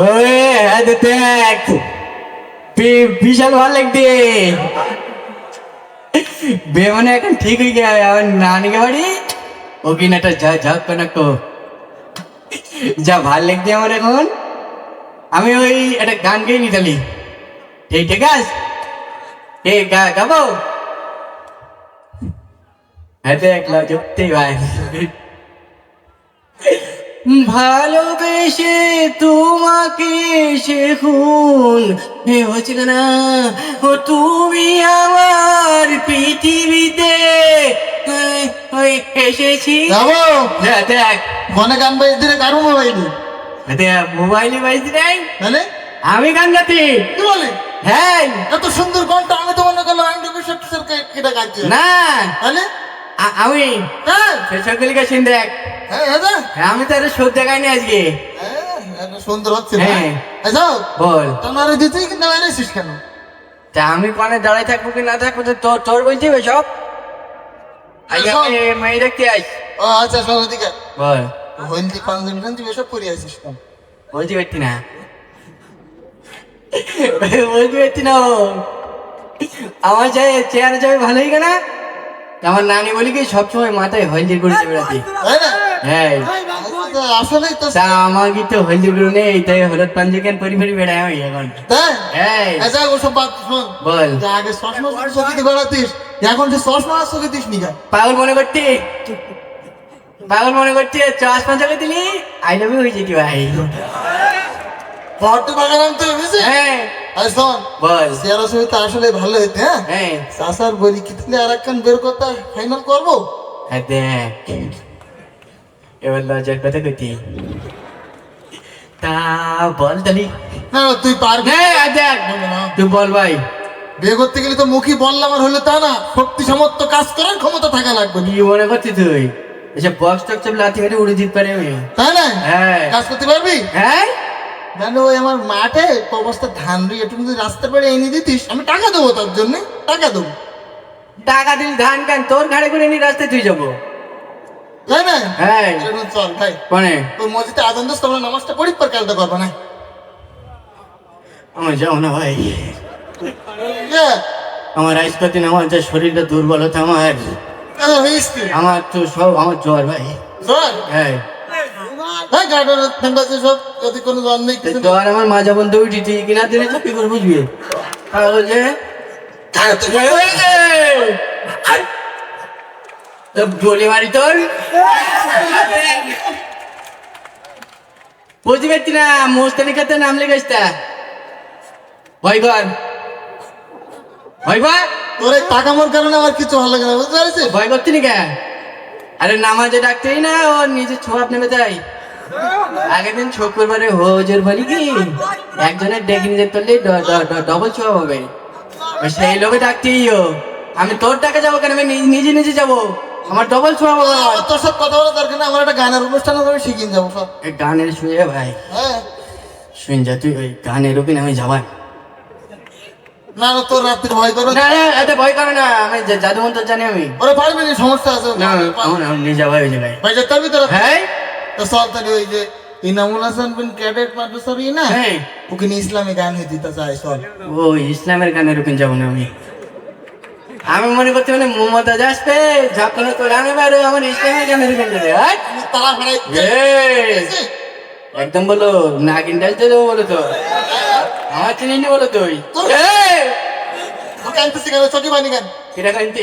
ওই হ্যাঁ দেখ। বিশাল ভালো লাগবে বে মানে এখন ঠিক হয়ে গেছে আমার নানিকে বাড়ি। ও কিনাটা যা ঝাপ না কো যা ভালো লাগছে আমার এখন। আমি ওই একটা গান গেয়ে নিতালি। ঠিক ঠিক আছে? এ, গা, গাবো? হ্যাঁ দেখলা যুক্তি ভাই। ভালোবেসে তোমাকে সে খুন হে হচ্ছিল না। ও তুমি আমার পৃথিবীতে ওই এসেছি। যাব? দেখ। মনে গান বাজ দিলে কারও মোবাইলে? মোবাইলে বাইছি নাই। তাহলে? আমি গান গাতি কি বলে? হ্যাঁ। এত সুন্দর গানটা আমি তো মনে করলাম আমি সত্যি স্যার না। তাহলে? আমি হ্যাঁ। সকলকে শুন দেখ। হ্যাঁ হ্যাঁ হ্যাঁ, আমি তো আরও সব দেখাইনি আজকে। হ্যাঁ, সুন্দর হচ্ছে বল। তোমার দিতেই কিন্তু এনেছিস কেন? তা আমি কোনে দাঁড়াই থাকব কি না থাকব তো তোর তোর বলছি ওই সব? সব। মেয়ে দেখতে আইস। ও আচ্ছা শোনো দিকে বল। হইন্দি পাঞ্জাবি টাঞ্জাবি এসব পরে আছিস কেন? বলতে পারছি না। বলতে পারছি না। আমার চাই চেয়ারে যাবে ভালোই কেনা? আমার নানি বলি কি সবসময় মাথায় হলদি করে বেড়াতে। হ্যাঁ। তো আসলেই তো আমার কি তো হলদি গুলো নেই তাই হলুদ পাঞ্জি কেন পরি পরি বেড়ায় আমি এখন? হ্যাঁ। আচ্ছা ওসব বাদ শোন। বল। আগে চশমা চকিতে বেড়াতিস এখন চশমা নি পাগল মনে করতে? পাগল মনে করতে চাষ পাঁচাকে দিলি? আই লাভ ইউ হয়ে যেতি ভাই? বুঝলি হ্যাঁ। আর শোন বল। চেয়ারা সহিত আসলে ভালো হইতে হ্যাঁ? হ্যাঁ। চাষার বলি কি তাহলে আর একখান বের করতে ফাইনাল করব? হ্যাঁ দেখ। এবার লজ্জার কথা কইতি। তা বল তালি না তুই পারবি। হ্যাঁ দেখ। তুই বল ভাই। বিয়ে করতে গেলে তো মুখী বললাম আর হলে তা না। শক্তি সামর্থ্য কাজ করার ক্ষমতা থাকা লাগবে। কি মনে করছিস তুই? এসব বক্স টক সব লাথি মেরে উড়ে দিতে পারে তাই না? হ্যাঁ। কাজ করতে পারবি? হ্যাঁ। জানো ওই আমার মাঠে অবস্থা ধান রুই একটু যদি রাস্তার বাড়ি এনে দিতিস আমি টাকা দেবো তার জন্য টাকা দেবো। টাকা দিল ধান কান তোর ঘাড়ে করে নিয়ে রাস্তায় তুই যাব। তাই না? হ্যাঁ। চল ভাই। কোনে তোর মসজিদে আদান দোষ তোমরা নামাজটা পড়ি পর কালটা করব না? আমার যাও না ভাই। আমার যে শরীরটা দুর্বলতা আমার? আমার তো সব আমার জ্বর ভাই। চল হ্যাঁ। হ্যাঁ ঠান্ডা আছে সব। যদি কোনো জ্বর নেই নেই। জ্বর আমার মাজা বন্ধ কিনা দিলে তো কি বুঝবি? তাহলে যে তো মারি তোর বুঝতে পারছি না মোস্তানি খাতে নাম লেগেছে ভয় কর ভয় কর তোর এই টাকামোর কারণে আমার কিছু ভালো লাগে না বুঝতে পারছিস? ভয় করছি নি কেন আরে নামাজে ডাকতেই না ও নিজে ছোয়াব নেমে যায়। আগের দিন শুক্রবারে হোজের বলি কি? একজনের ডেকে নিয়ে যেতে ডবল ছোয়াব হবে। সেই লোকে ডাকতেই ও। আমি তোর টাকা যাব কেন? আমি নিজে নিজে যাব। আমার ডবল ছোয়াব হবে। তোর সব কথা বলা দরকার না আমার একটা গানের অনুষ্ঠান হবে শিখিয়ে যাব সব। গানের শুয়ে ভাই। হ্যাঁ। শুন যা তুই ওই গানের ওখানে আমি যাবাই না না তোর রাত্রি ভয় করবে না। না এত ভয় করে না। আমি জাদু মন্ত্র জানি আমি। ওরা পারবি না? সমস্যা আছে। না আমার নিয়ে যাবাই ওই জায়গায় ভাই। যেতে পারবি তোরা হ্যাঁ চল তাহলে ওই যে ইনামুল হাসান বিন ক্যাডেট মাদ্রাসার ই না হ্যাঁ। ইসলামী গান হয়ে দিতে চাই চল। ও ইসলামের গানের ওখানে যাব না আমি। আমি মনে করছি মানে মমতাজ আসবে ঝাপনা তো গানে বাইরে আমার ইসলামের গানের ওখানে যাবে একদম বলো নাগিন ডালতে দেবো বলো তো? আমার চিনি নি বলো তুই কিরা কানতে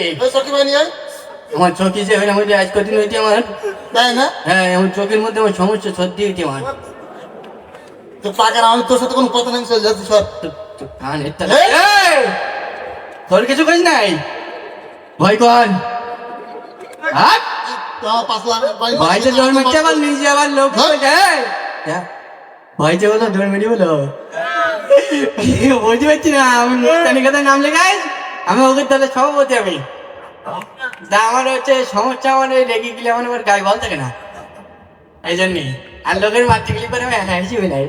হয় আমার চোখে যে হইলে মধ্যে আজ কদিন হইতে আমার। তাই না? হ্যাঁ আমার চোখের মধ্যে আমার সমস্যা সত্যি হইতে আমার। তো পাকার আমি তোর সাথে কোনো কথা নাই চল যাচ্ছি সর। তোর কিছু নাই? ভয় কর। তো মেটে আবার নিজে আবার লোক বলো বলো। বুঝতে পারছি না আমি কথা নাম লেখাই। আমি ওকে তাহলে সভাপতি আমি। তা আমার হচ্ছে সমস্যা আমার ওই রেগে গেলে আমার আমার গায়ে বল থাকে না। এই জন্যে। আর লোকের মাতৃ গেলে পরে আমি হাসি হই নাই।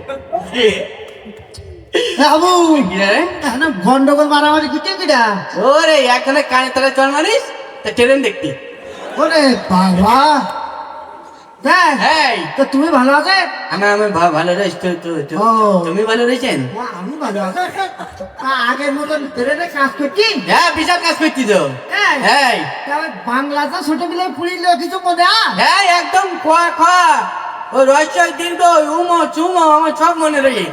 বাবু? না গন্ডগোল মারামারি কিটা কিটা ওরে এখানে কানে তারা চল মারিস? তা ট্রেন দেখতি। ওরে বাবা! দেখ হ্যাঁ তো তুমি ভালো আছে? আমি আমি ভালো রয়েছি তো- তো- তো-। তুমি ভালো রয়েছেন আমি ভালো আছি। তা আগের মতন ট্রেনে কাজ করছি হ্যাঁ বিশাল কাজ করছি তো। হ্যাঁ। তা বাংলাতে ছোটবেলায় পুরিল কিছু মনে হ্যাঁ একদম খোয়া খোয়া। ও রহস্য দীর্ঘ উমো চুমো আমার সব মনে রয়ে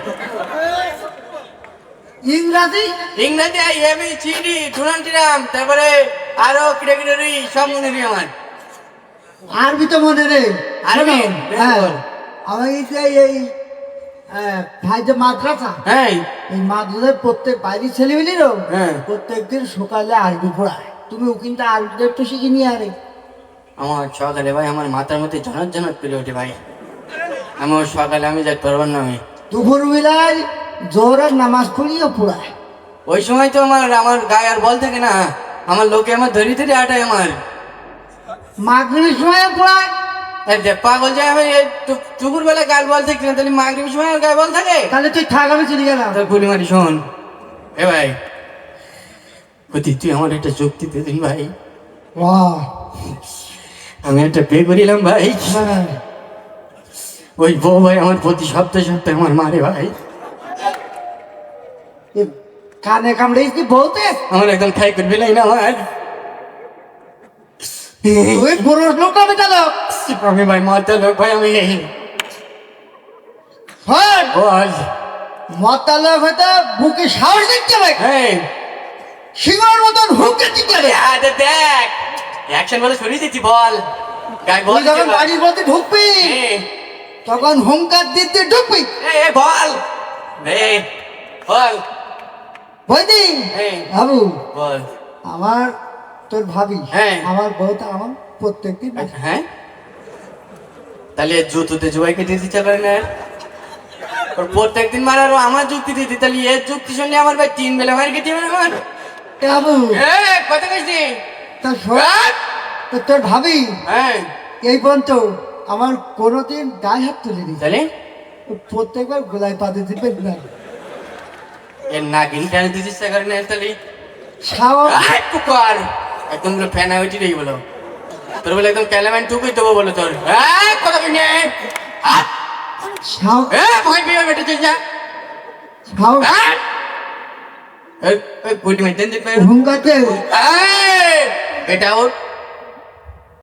ইংরাজি? ইংরেজি এবি চিডি টুনান্টিরাম তারপরে আরও কিরে কিরে সব মনে রই আমার। আরবি তো মনে নেই। আরবি? হ্যাঁ এই ভাই যে মাদ্রাসা। হ্যাঁ এই মাদ্রাসায় প্রত্যেক বাইরে ছেলেমেয়েরও হ্যাঁ। প্রত্যেক দিন সকালে আরবি পড়ায়। তুমি কিন্তু আরবিটা একটু শিখে নিয়ে আরে আমার সকালে ভাই আমার মাথার মধ্যে জনক ওঠে ভাই। আমার সকালে আমি যাই পারবার না আমি দুপুর বেলায় জোহরের নামাজ পড়ায়। ওই সময় তো আমার আমার গায়ে আর বল থাকে না। আমার লোকে আমার ধরি ধরে আটায় আমার। মাগরিবের সময় পড়ায়। যে পাগল যে আমি টুকুর বেলা গাল বল থাকি না তাহলে মাগরিবের সময় গায়ে বল থাকে? তাহলে তুই থাক আমি চলে গেলাম। তোর গুলি মারি শোন। এ ভাই প্রতি তুই আমার একটা যুক্তি দে দিন ভাই। আমি একটা বিয়ে করিলাম ভাই। হ্যাঁ। ওই বউ ভাই আমার প্রতি সপ্তাহে সপ্তাহে আমার মারে ভাই। কানে কামড়ে কি বলতে আমার একদম খাই করবি নাই না আমার ওই লোক আমি চালো আমি ভাই মারতে লোক ভাই আমি বল। মতা লোক হয়তো বুকে সাহস ভাই। সিংহের মতন হুকে আরে দেখ। অ্যাকশন বলে দিচ্ছি বল। গায়ে বল যখন বাড়ির মধ্যে ঢুকবি তখন হুঙ্কার দিতে ঢুকবি। এ, বল। এ, বল। হ্যাঁ। বাবু বল। আমার তোর ভাবি হ্যাঁ। আমার বউটা আমার প্রত্যেকদিন হ্যাঁ? তাহলে জুতোতে জুয়াই কেটে দিতে পারে না। প্রত্যেকদিন মারারও আমার যুক্তি দিতে তাহলে এর যুক্তি শুনলে আমার ভাই তিন বেলা মার কেটে যাবে আমার? বাবু এ, কথা কইছি তা শোন হ্যাঁ? তো তোর ভাবি হ্যাঁ। এই পর্যন্ত আমার কোনোদিন গায়ে হাত তুলিনি। তাহলে? প্রত্যেকবার গোলায় পাতে দিবে না। এর নাগিন কেন দিতে ইচ্ছা করে না তাহলে? আয় কুকার। একদম পুরো ফ্যান হয়ে রই বলো। তোর বলে একদম ক্যালামেন টুকুই দেবো বলো তোর। হ্যাঁ কথা কিনে ভয় পেয়ে বেটে চল যা গুলি মেটেন দেখবে। এটা ওর